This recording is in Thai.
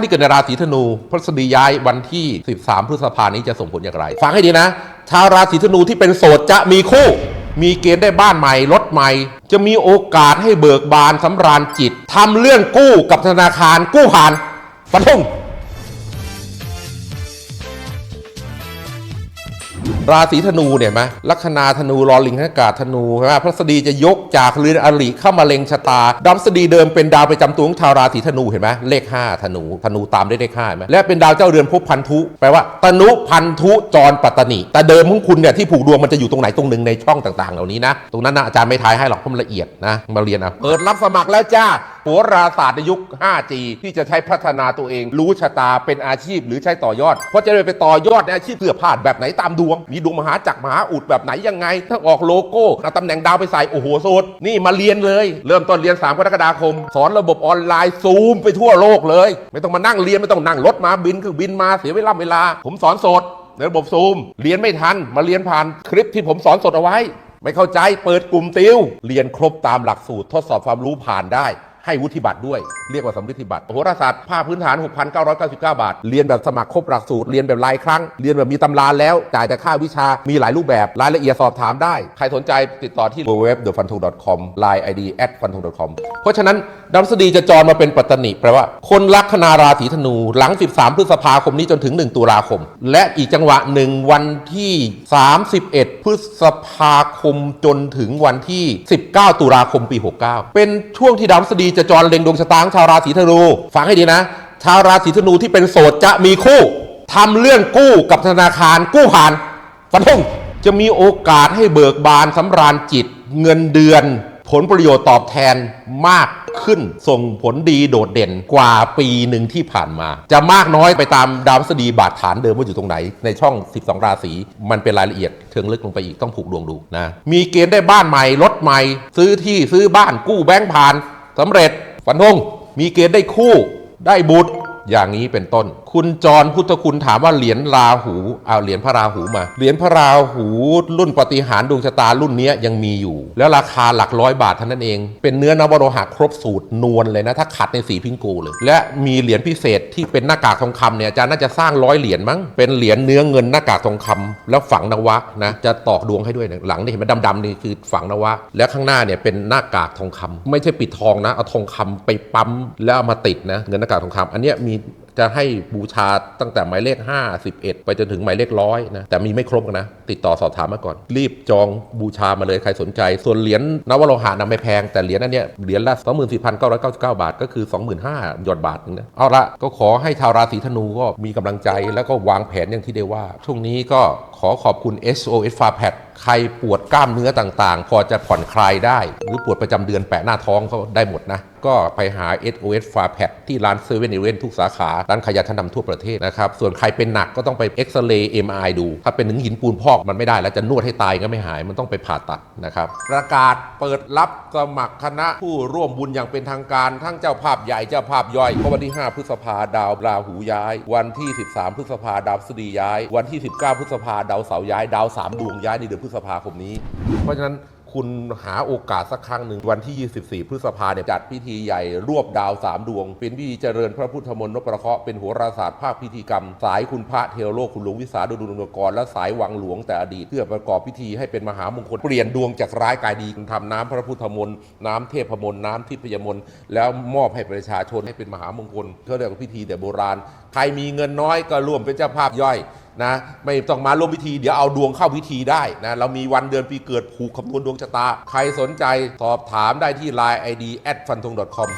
านที่เกิดในราศีธนูพฤษฎีย้ายวันที่ 13 พฤษภานี้จะส่งผลอย่างไร ฟังให้ดีนะ ชาวราศีธนูที่เป็นโสดจะมีคู่ มีเกณฑ์ได้บ้านใหม่รถใหม่ จะมีโอกาสให้เบิกบานสำราญจิตทำเรื่องกู้กับธนาคารกู้ผ่านฟันธง ราศีธนูเนี่ยไหมลัคนาธนูรอลิงอากาศธนูใช่ไหมพระสดีจะยกจากเรือนอริเข้ามาเล็งชะตาดาวพฤษฎีเดิมเป็นดาวประจำตัวของชาวราศีธนูเห็นไหมเลข 5 ธนูธนูตามด้เลขห็นไหมและเป็นดาวเจ้าเรือนภพพันธุแปลว่าตนุพันธุจรปัตตนิแต่เดิมของคุณเนี่ยที่ผูกดวงมันจะอยู่ตรงไหนตรงหนึ่งในช่องต่าง ๆ เหล่านี้นะตรงนั้นนะอาจารย์ไม่ทายให้หรอกเพราะมันละเอียดนะมาเรียนเอาเปิดรับสมัครแล้วจ้า โหราศาสตร์ในยุค 5G ที่จะใช้พัฒนาตัวเอง รู้ชะตาเป็นอาชีพหรือใช้ต่อยอด เพราะจะได้ไปต่อยอดในอาชีพเพื่อพลาแบบไหนตามดวง มีดวงมหาจักรมหาอุดแบบไหนยังไง ถ้าออกโลโก้เอาตำแหน่งดาวไปใส่โอ้โหโสดนี่มาเรียนเลย เริ่มต้นเรียน3กรกฎาคม สอนระบบออนไลน์ซูมไปทั่วโลกเลย ไม่ต้องมานั่งเรียนไม่ต้องนั่งรถมาบินเครื่องบินมาเสียเวลาเวลา ผมสอนสดในระบบซูม เรียนไม่ทัน มาเรียนผ่านคลิปที่ผมสอนสดเอาไว้ ไม่เข้าใจเปิดกลุ่มติว เรียนครบตามหลักสูตรทดสอบความรู้ผ่านได้ ให้วุฒิบัตรด้วย เรียกว่าสมริดธิบัตรโหราศาสตร์ภาคพื้นฐาน 6,999 บาท เรียนแบบสมัครครบหลักสูตร เรียนแบบรายครั้ง เรียนแบบมีตำราแล้ว จ่ายแต่ค่าวิชา มีหลายรูปแบบ รายละเอียดสอบถามได้ ใครสนใจติดต่อที่ www.thefun2.com line id at funtung.com เพราะฉะนั้น ดาวพฤษฎีจะจรมาเป็นปัตตนิแปลว่า คนลัคนาราศีธนู หลัง 13 พฤษภาคมนี้จนถึง 1 ตุลาคม และอีกจังหวะหนึ่งวันที่ 31 พฤษภาคมจนถึงวันที่ 19 ตุลาคมปี 69 เป็นช่วงที่ดาวพฤษฎีจะจรเล็งดวงชะตาของชาวราศีธนู ฟังให้ดีนะ ชาวราศีธนูที่เป็นโสดจะมีคู่ทำเรื่องกู้กับธนาคารกู้ผ่านฟันธงจะมีโอกาสให้เบิกบานสำราญจิต เงินเดือน ผลประโยชน์ตอบแทนมากขึ้นส่งผลดีโดดเด่นกว่าปีหนึ่งที่ผ่านมา จะมากน้อยไปตามดาวพฤษฎีบาดฐานเดิมว่าอยู่ตรงไหน ในช่อง 12 ราศีมันเป็นรายละเอียดเชิงลึกลงไปอีกต้องผูกดวงดูนะมีเกณฑ์ได้บ้านใหม่รถใหม่ ซื้อที่ซื้อบ้านกู้แบงก์ผ่านสำเร็จฝันธงมีเกณฑ์ได้คู่ได้บุตรอย่างนี้เป็นต้น คุณจรพุทธคุณถามว่าเหรียญราหูเอาเหรียญพระราหูมาเหรียญพระราหูรุ่นปฏิหารดวงชะตารุ่นนี้ยังมีอยู่ แล้วราคาหลักร้อยบาทเท่านั้นเอง เป็นเนื้อนวโรหะครบสูตรนวลเลยนะ ถ้าขัดในสีพิงกูเลย และมีเหรียญพิเศษที่เป็นหน้ากากทองคำเนี่ยอาจารย์น่าจะสร้างร้อยเหรียญมั้งเป็นเหรียญเนื้อเงินหน้ากากทองคำแล้วฝังนวะนะจะตอกดวงให้ด้วยหลังนี่เห็นไหมดำๆนี่คือฝังนวะ และข้างหน้าเนี่ยเป็นหน้ากากทองคำไม่ใช่ปิดทองนะเอาทองคำไปปั๊มแล้วเอามาติดนะเงินหน้ากากทองคำอันเนี้ยมีจะให้บูชาตั้งแต่หมายเลข5 11ไปจนถึงหมายเลขร้อยนะแต่มีไม่ครบกันนะ ติดต่อสอบถามมาก่อน รีบจองบูชามาเลยใครสนใจ ส่วนเหรียญนวโลหะนะไม่แพง แต่เหรียญอันเนี้ยเหรียญละ24,999 บาท ก็คือ 25,000หยดบาทนึงนะเอาละก็ขอให้ชาวราศีธนูก็มีกำลังใจแล้วก็วางแผนอย่างที่ได้ว่า ช่วงนี้ก็ขอขอบคุณ SOS f a p a d ใครปวดกล้ามเนื้อต่างๆ พอจะผ่อนคลายได้ หรือปวดประจำเดือนแปะหน้าท้องเขาได้หมดนะ ก็ไปหา SOS f a p a d ที่ร้านเซเว่นอีเวนทุกสาขา ร้านขายยาชั้นนำทั่วประเทศนะครับ ส่วนใครเป็นหนักก็ต้องไปเอ็กซเรย์ MRI ดู ถ้าเป็นถึงหินปูนพอกมันไม่ได้แล้วจะนวดให้ตายก็ไม่หาย มันต้องไปผ่าตัดนะครับ ประกาศเปิดรับสมัครคณะผู้ร่วมบุญอย่างเป็นทางการทั้งเจ้าภาพใหญ่เจ้าภาพย่อยก็วันที่ 5 พฤษภาดาวราหูย้าย วันที่ 13 พฤษภาดาวพฤษฎีย้าย วันที่ 19 พฤษภาดาวเสาร์ย้าย ดาวสามดวงย้ายในเดือนพฤษภาคมนี้ เพราะฉะนั้น คุณหาโอกาสสักครั้งหนึ่งวันที่ 24 พฤษภาเนี่ยจัดพิธีใหญ่รวบดาวสามดวง เป็นพิธีเจริญพระพุทธมนต์นพประเคราะห์เป็นโหราศาสตร์ภาคพิธีกรรม สายคุณพระเทวโลกคุณหลวงวิสาดุลดวงกร และสายวังหลวงแต่อดีตเพื่อประกอบพิธีให้เป็นมหามงคลเปลี่ยนดวงจากร้ายกลายดีคุณทำน้ำพระพุทธมนต์น้ำเทพมนต์น้ำทิพยมนต์แล้วมอบให้ประชาชนให้เป็นมหามงคลเขาเรียกว่าพิธีแต่โบราณใครมีเงินน้อยก็ร่วมเป็นเจ้าภาพย่อย นะไม่ต้องมาร่วมพิธีเดี๋ยวเอาดวงเข้าพิธีได้นะเรามีวันเดือนปีเกิดผูกคำนวณดวงชะตา ใครสนใจสอบถามได้ที่ Line ID at f u n t o n g com